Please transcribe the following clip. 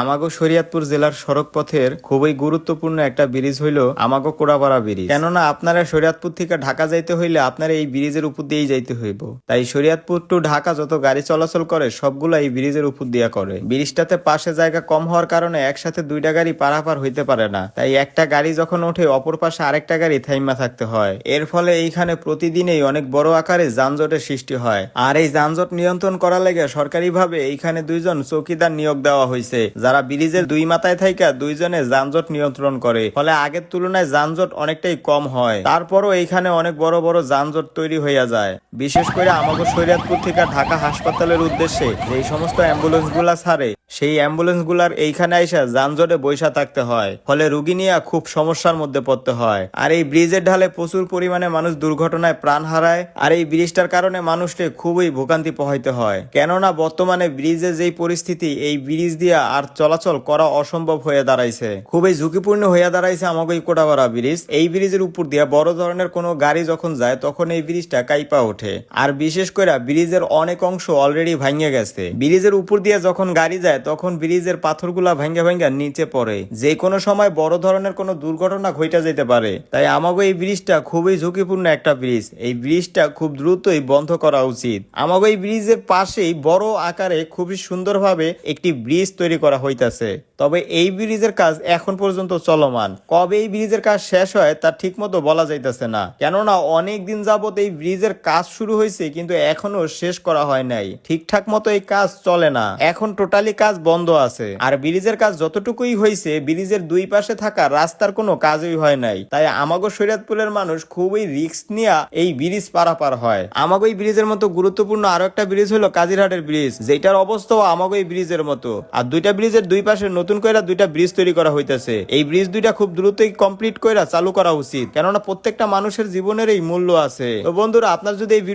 আমাগো শরিয়াতপুর জেলার সড়ক পথের খুবই গুরুত্বপূর্ণ একটা ব্রিজ হইল আমাগো কোড়াপাড়া ব্রিজ। কেননা আপনারা শরিয়াতপুর থেকে ঢাকা যাইতে হইলে আপনারা এই ব্রিজের উপর দিয়েই যাইতে হইব। তাই শরিয়াতপুর টু ঢাকা যত গাড়ি চলাচল করে, সবগুলো এই ব্রিজের উপর দিয়া করে। ব্রিজটাতে পাশে জায়গা কম হওয়ার কারণে একসাথে দুইটা গাড়ি পারাপার হইতে পারে না। তাই একটা গাড়ি যখন ওঠে, অপর পাশে আরেকটা গাড়ি থাইমা থাকতে হয়। এর ফলে এইখানে প্রতিদিনই অনেক বড় আকারে যানজটের সৃষ্টি হয়। আর এই যানজট নিয়ন্ত্রণ করার লেগে সরকারিভাবে এইখানে দুইজন চৌকিদার নিয়োগ দেওয়া হয়েছে যারা ব্রিজের দুই মাথায় থাইকা দুইজনে যানজট নিয়ন্ত্রণ করে, ফলে আগের তুলনায় যানজট অনেকটাই কম হয়। তারপরও এইখানে অনেক বড় বড় যানজট তৈরি হইয়া যায়। বিশেষ করে আমাদের শরীয়তপুর থেকে ঢাকা হাসপাতালের উদ্দেশ্যে যেই সমস্ত অ্যাম্বুলেন্সগুলা ছাড়ে সেই অ্যাম্বুলেন্সগুলার এইখানে আইসা যানজটে বৈশা থাকতে হয়। ফলে রুগী নিয়ে খুব সমস্যার মধ্যে পড়তে হয়। আর এই ব্রিজের ঢালে প্রচুর পরিমাণে মানুষ দুর্ঘটনায় প্রাণ হারায়। আর এই ব্রিজটার কারণে মানুষকে খুবই ভোগান্তি পোহাইতে হয়। কেননা বর্তমানে ব্রিজের যেই পরিস্থিতি, এই ব্রিজ দিয়া আর চলাচল করা অসম্ভব হয়ে দাঁড়াইছে। খুবই ঝুঁকিপূর্ণ হয়ে দাঁড়াইছে আমাকে কোটাপাড়া ব্রিজ। এই ব্রিজের উপর দিয়া বড় ধরনের কোনো গাড়ি যখন যায়, তখন এই ব্রিজটা কাইপা ওঠে। আর বিশেষ করে ব্রিজের অনেক অংশ অলরেডি ভাঙে গেছে। ব্রিজের উপর দিয়ে যখন গাড়ি যায় তখন ব্রিজের পাথরগুলা ভাঙ্গা ভাঙ্গা নিচে পড়ে। যে কোনো সময় বড় ধরনের কোনো দুর্ঘটনা ঘইটা যেতে পারে। তাই আমাকে এই ব্রিজটা খুবই ঝুঁকিপূর্ণ একটা ব্রিজ। এই ব্রিজটা খুব দ্রুতই বন্ধ করা উচিত। আমাকে এই ব্রিজের পাশেই বড় আকারে খুবই সুন্দরভাবে একটি ব্রিজ তৈরি করা হইতাছে। তবে এই ব্রিজের কাজ এখন পর্যন্ত চলমান। কবে এই ব্রিজের কাজ শেষ হয় তা ঠিক মতো বলা যাইতেছে না। কেননা অনেক দিন যাবত এই ব্রিজের কাজ শুরু হয়েছে কিন্তু এখনও শেষ করা হয় নাই। ঠিকঠাক মতো এই কাজ চলে না। এখন টোটালি কাজ বন্ধ আছে। আর ব্রিজের কাজ যতটুকুই হয়েছে ব্রিজের দুই পাশে থাকা রাস্তার কোনো কাজই হয় নাই। তাই আমাগো শরীয়তপুরের মানুষ খুবই রিস্ক নিয়ে এই ব্রিজ পারাপার হয়। আমাগো এই ব্রিজের মতো গুরুত্বপূর্ণ আরও একটা ব্রিজ হলো কাজিরহাটের ব্রিজ। যেটার অবস্থাও আমাগো এই ব্রিজের মতো। আর দুইটা ব্রিজের দুই পাশে নতুন করে দুইটা ব্রিজ তৈরি করা হইতেছে। এই ব্রিজ দুইটা খুব দ্রুতই কমপ্লিট করে চালু করা উচিত। কেননা প্রত্যেকটা মানুষের জীবনের এই মূল্য আছে। তো বন্ধুরা, আপনার যদি এই ভিডিও